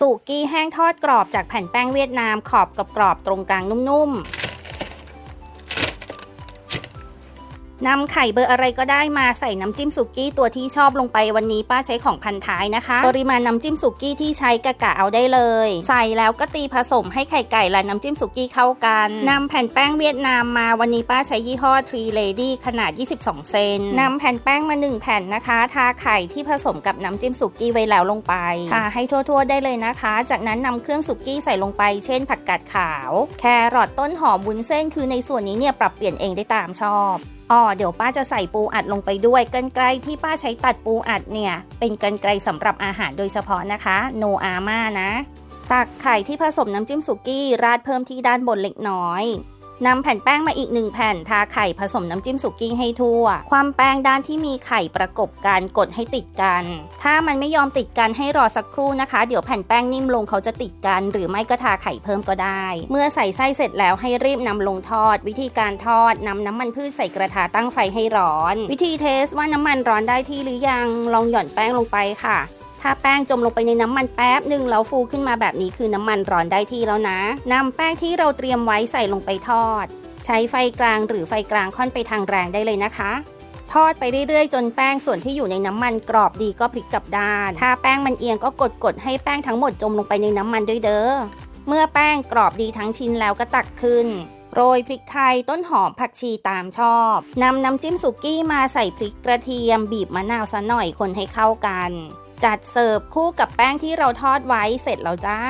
สุกี้แห้งทอดกรอบจากแผ่นแป้งเวียดนามขอบกรอบตรงกลางนุ่มๆ นำไข่เบอร์อะไรก็ได้มาใส่น้ำจิ้มสุกี้ตัวที่ชอบลงไปวันนี้ป้าใช้ของพันท้ายนะคะ ปริมาณน้ำจิ้มสุกี้ที่ใช้กะกะเอาได้เลย ใส่แล้วก็ตีผสมให้ไข่ไก่และน้ำจิ้มสุกี้เข้ากันนำแผ่นแป้งเวียดนามมาวันนี้ป้าใช้ยี่ห้อ Tree Lady ขนาด 22 เซนนำแผ่นแป้งมา 1 แผ่นนะคะ ทาไข่ที่ผสมกับน้ำจิ้มสุกี้ไว้แล้วลงไปทาให้ทั่วๆได้เลยนะคะ จากนั้นนำเครื่องสุกี้ใส่ลงไป เช่น ผักกาดขาว แครอทต้นหอมวุ้นเส้นคือในส่วนนี้เนี่ยปรับเปลี่ยนเองได้ตามชอบอ๋อเดี๋ยวป้าจะใส่ปูอัดลงไปด้วยกันไกลที่ป้าใช้ตัดปูอัดเนี่ย เป็นกันไกลสำหรับอาหารโดยเฉพาะนะคะโนอาม่านะ ตักไข่ที่ผสมน้ำจิ้มสุกี้ราดเพิ่มที่ด้านบนเล็กน้อย นำแผ่นแป้งมาอีกหนึ่งแผ่นทาไข่ผสมน้ำจิ้มสุกี้ให้ทั่ว ความแป้งด้านที่มีไข่ประกบกันกดให้ติดกัน ถ้ามันไม่ยอมติดกันให้รอสักครู่นะคะ เดี๋ยวแผ่นแป้งนิ่มลงเขาจะติดกัน หรือไม่ก็ทาไข่เพิ่มก็ได้ เมื่อใส่ไส้เสร็จแล้วให้รีบนำลงทอด วิธีการทอดนำน้ำมันพืชใส่กระทะตั้งไฟให้ร้อน วิธีเทสว่าน้ำมันร้อนได้ที่หรือยังลองหย่อนแป้งลงไปค่ะ ถ้าแป้งจมลงไปในน้ำมันแป๊บหนึ่งแล้วฟูขึ้นมาแบบนี้คือน้ำมันร้อนได้ที่แล้วนะนำแป้งที่เราเตรียมไว้ใส่ลงไปทอด ใช้ไฟกลางหรือไฟกลางค่อนไปทางแรงได้เลยนะคะ ทอดไปเรื่อยๆ จนแป้งส่วนที่อยู่ในน้ำมันกรอบดีก็พลิกกลับด้าน ถ้าแป้งมันเอียงก็กดๆให้แป้งทั้งหมดจมลงไปในน้ำมันด้วยเด้อเมื่อแป้งกรอบดีทั้งชิ้นแล้วก็ตักขึ้น โรยพริกไทยต้นหอมผักชีตามชอบนำน้ำจิ้มสุกี้มาใส่พริกกระเทียมบีบมะนาวซะหน่อยคนให้เข้ากัน จัดเสิร์ฟคู่กับแป้งที่เราทอดไว้เสร็จแล้วจ้า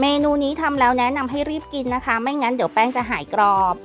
เมนูนี้ทำแล้วแนะนำให้รีบกินนะคะ ไม่งั้นเดี๋ยวแป้งจะหายกรอบ